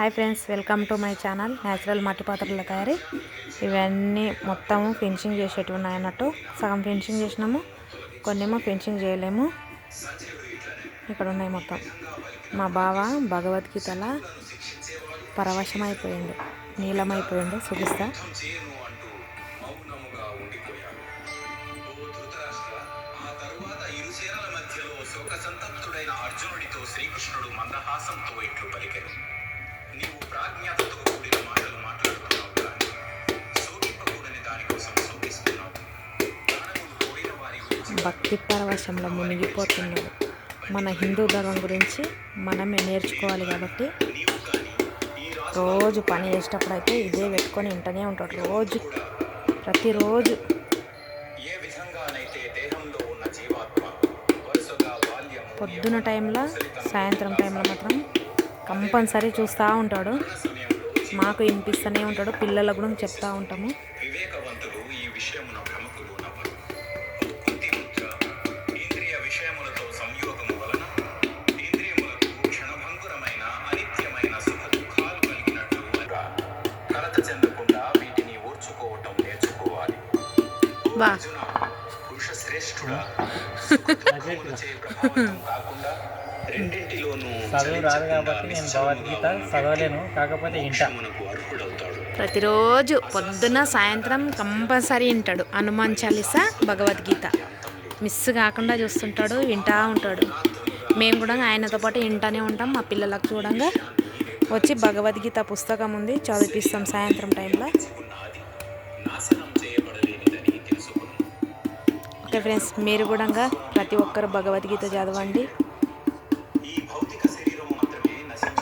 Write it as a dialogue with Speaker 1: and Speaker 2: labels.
Speaker 1: Hi friends welcome to my channel natural మట్టి పాత్రల తయారీ. ఇవన్నీ మొత్తము ఫినిషింగ్ చేసేటివి ఉన్నాయన్నట్టు సగం ఫినిషింగ్ చేసినాము కొన్నేమో ఫినిషింగ్ చేయలేము. ఇక్కడ ఉన్నాయి మొత్తం. మా బావ భగవద్గీతల పరవశమైపోయిండు నీలమైపోయిండు చూపిస్తా
Speaker 2: శోక సంతప్తుడైన అర్జునుడితో శ్రీకృష్ణుడు మందహాసంతో ఇట్లు పలికెను.
Speaker 1: భక్తి పరవశంలో మునిగిపోతున్నాడు. మన హిందూ ధర్మం గురించి మనమే నేర్చుకోవాలి కాబట్టి
Speaker 2: రాజు
Speaker 1: పని చేసేటప్పుడు అయితే ఇదే పెట్టుకొని వింటూనే ఉంటాడు. రోజు ప్రతిరోజు. పొద్దున టైంలో సాయంత్రం టైంలో మాత్రం కంపల్సరీ చూస్తూ ఉంటాడు. మాకు వినిపిస్తూనే ఉంటాడు. పిల్లలకు కూడా చెప్తా ఉంటాము.
Speaker 2: వివేకవంతులు ఈ విషయమున పురుష శ్రేష్ఠుడా కాకుండా రెండింటిలోనూ
Speaker 3: చదువు రాదు కాబట్టి నేను భగవద్గీత చదవలేను కాకపోతే ఇంట
Speaker 1: ప్రతిరోజు పొద్దున సాయంత్రం కంపల్సరీ వింటాడు హనుమాన్ చాలీసా భగవద్గీత. మిస్ కాకుండా చూస్తుంటాడు వింటా ఉంటాడు. మేము కూడా ఆయనతో పాటు వింటానే ఉంటాం మా పిల్లలకు చూడంగా. వచ్చి భగవద్గీత పుస్తకం ఉంది చదివిపిస్తాం సాయంత్రం టైంలో. ఫ్రెండ్స్ మీరు కూడా ప్రతి ఒక్కరు భగవద్గీత చదవండి.